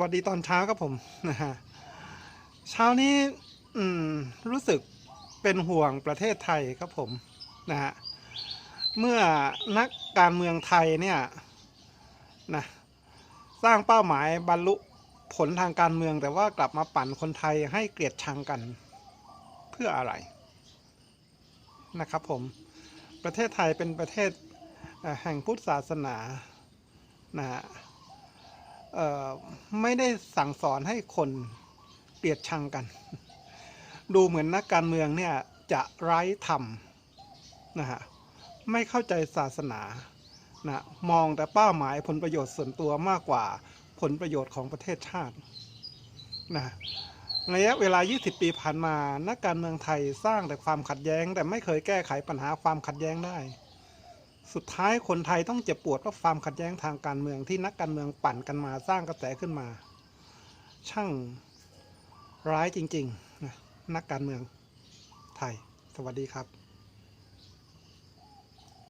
วัสดีตอนเช้าครับผมนะฮะเช้านี้อืมรู้สึกเป็นห่วงประเทศไทยครับผมนะฮะเมื่อนักการเมืองไทยเนี่ยนะสร้างเป้าหมายบรรลุผลทางการเมือง แต่ว่ากลับมาปั่นคนไทยให้เกลียดชังกันเพื่ออะไรนะครับผมประเทศไทยเป็นประเทศแห่งพุทธศาสนานะฮะ ไม่ได้สั่งสอนให้คนเกลียดชังกัน ดูเหมือนนักการเมืองเนี่ยจะไร้ธรรมนะฮะไม่เข้าใจศาสนานะมองแต่เป้าหมายผลประโยชน์ส่วนตัวมากกว่าผลประโยชน์ของประเทศชาตินะระยะเวลา 20 ปีผ่านมา นักการเมืองไทยสร้างแต่ความขัดแย้ง แต่ไม่เคยแก้ไขปัญหาความขัดแย้งได้ สุดท้ายคนไทยต้องเจ็บปวดเพราะความขัดแย้งทางการเมืองที่นักการเมืองปั่นกันมาสร้างกระแสขึ้นมา ช่างร้ายจริงๆนะนักการเมืองไทย สวัสดีครับ